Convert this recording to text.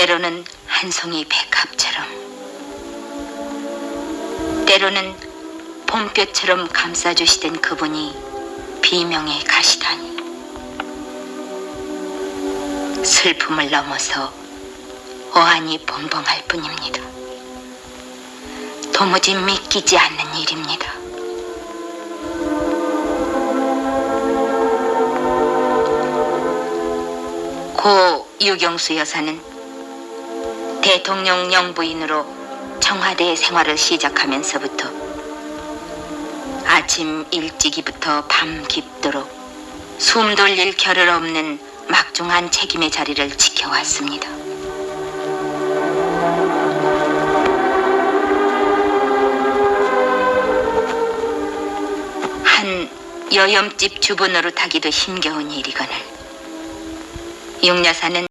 때로는 한 송이 백합처럼, 때로는 봄볕처럼 감싸주시던 그분이 비명에 가시다니. 슬픔을 넘어서 어안이 벙벙할 뿐입니다. 도무지 믿기지 않는 일입니다. 고 유경수 여사는 대통령 영부인으로 청와대 생활을 시작하면서부터 아침 일찍이부터 밤 깊도록 숨 돌릴 겨를 없는 막중한 책임의 자리를 지켜왔습니다. 한 여염집 주부 노릇하기도 힘겨운 일이거늘 육 여사는